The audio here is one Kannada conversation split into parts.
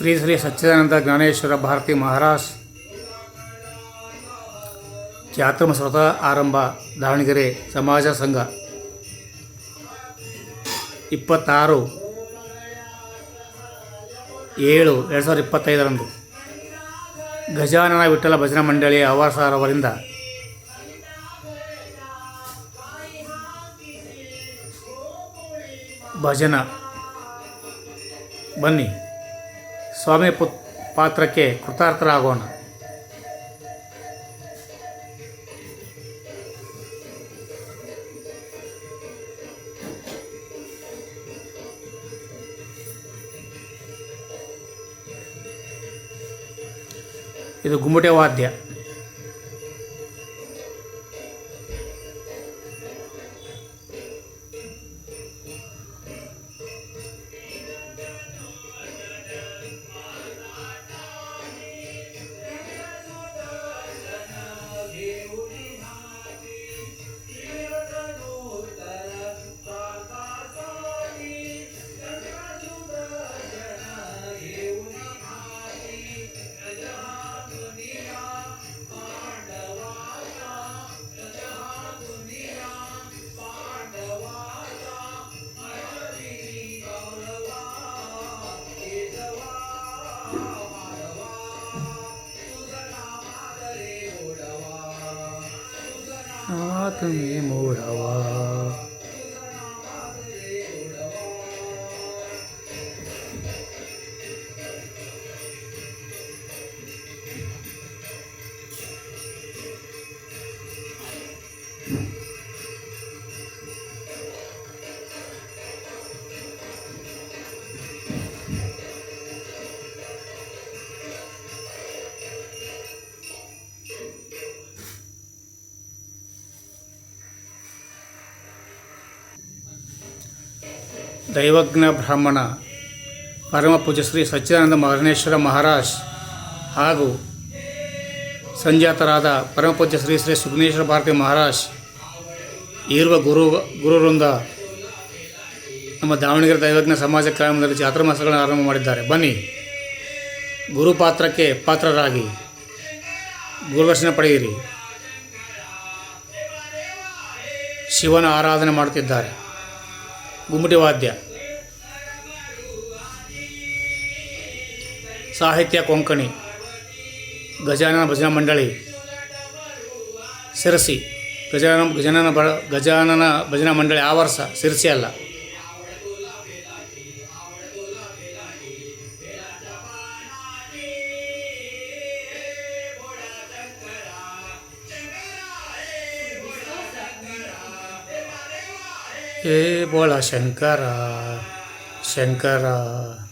ಶ್ರೀ ಶ್ರೀ ಸಚ್ಚಿದಾನಂದ ಜ್ಞಾನೇಶ್ವರ ಭಾರತಿ ಮಹಾರಾಜ್ ಜಾತ್ರಮ ಸ್ವತಃ ಆರಂಭ ದಾವಣಗೆರೆ ಸಮಾಜ ಸಂಘ. ಇಪ್ಪತ್ತಾರು ಏಳು ಎರಡು ಸಾವಿರದ ಇಪ್ಪತ್ತೈದರಂದು ಗಜಾನನ ವಿಠಲ ಭಜನಾ ಮಂಡಳಿಯ ಅವರವರಿಂದ ಭಜನ ಬನ್ನಿ. ಸ್ವಾಮಿ ಪುತ್ ಪಾತ್ರಕ್ಕೆ ಕೃತಾರ್ಥರಾಗೋಣ. ಇದು ಗುಮ್ಮಟೆ ವಾದ್ಯ हाथ में मोरवा Thank ದೈವಜ್ಞ ಬ್ರಾಹ್ಮಣ, ಪರಮ ಪೂಜ್ಯ ಶ್ರೀ ಸಚ್ಚಿದಾನಂದ ಮರಣೇಶ್ವರ ಮಹಾರಾಜ್ ಹಾಗೂ ಸಂಜಾತರಾದ ಪರಮ ಪೂಜ್ಯ ಶ್ರೀ ಶ್ರೀ ಸುಗ್ನೇಶ್ವರ ಭಾರತಿ ಮಹಾರಾಜ್ ಇರುವ ಗುರು, ಗುರುವೃಂದ ನಮ್ಮ ದಾವಣಗೆರೆ ದೈವಜ್ಞ ಸಮಾಜ ಕಾರ್ಯಕ್ರಮದಲ್ಲಿ ಜಾತ್ರಾ ಮಾಸಗಳನ್ನು ಆರಂಭ ಮಾಡಿದ್ದಾರೆ. ಬನ್ನಿ. ಗುರುಪಾತ್ರಕ್ಕೆ ಪಾತ್ರರಾಗಿ ಗುರುದರ್ಶನ ಪಡೆಯಿರಿ. ಶಿವನ ಆರಾಧನೆ ಮಾಡುತ್ತಿದ್ದಾರೆ. ಗುಮ್ಮಟಿ ವಾದ್ಯ. ಸಾಹಿತ್ಯ ಕೊಂಕಣಿ, ಗಜಾನನ ಭಜನಾ ಮಂಡಳಿ ಸಿರಸಿ ಗಜಾನನ ಗಜಾನನ ಬ ಗಜಾನನ ಭಜನಾ ಮಂಡಳಿ ಆ ವರ್ಷ ಸಿರಸಿ ಅಲ್ಲ. Eh, y bueno, Shankara, Shankara,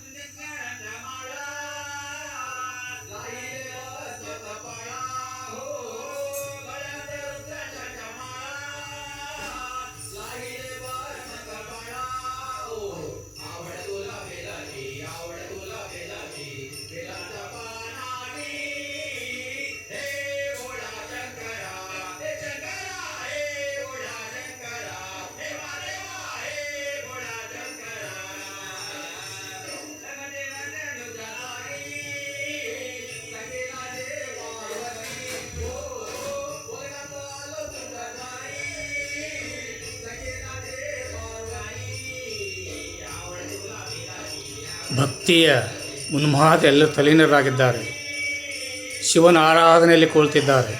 ಭಕ್ತಿಯ ಉನ್ಮಾದ ಎಲ್ಲ ತಲೀನರಾಗಿದ್ದಾರೆ. ಶಿವನ ಆರಾಧನೆಯಲ್ಲಿ ಕುಳಿತಿದ್ದಾರೆ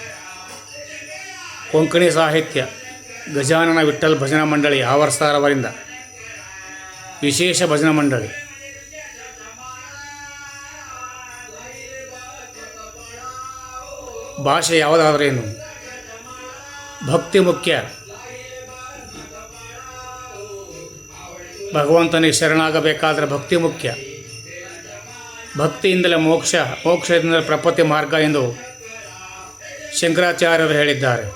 ಕೊಂಕಣಿ ಸಾಹಿತ್ಯ, ಗಜಾನನ ವಿಠಲ್ ಭಜನಾ ಮಂಡಳಿ ಆವರ್ಸಾರವರಿಂದ ವಿಶೇಷ ಭಜನಾ ಮಂಡಳಿ. ಭಾಷೆ ಯಾವುದಾದ್ರೇನು ಭಕ್ತಿ ಮುಖ್ಯ. ಭಗವಂತನಿಗೆ ಶರಣಾಗಬೇಕಾದ್ರೆ ಭಕ್ತಿ ಮುಖ್ಯ. ಭಕ್ತಿಯಿಂದಲೇ ಮೋಕ್ಷ ಮೋಕ್ಷದಿಂದ ಪ್ರಪತಿ ಮಾರ್ಗ ಎಂದು ಶಂಕರಾಚಾರ್ಯರು ಹೇಳಿದ್ದಾರೆ.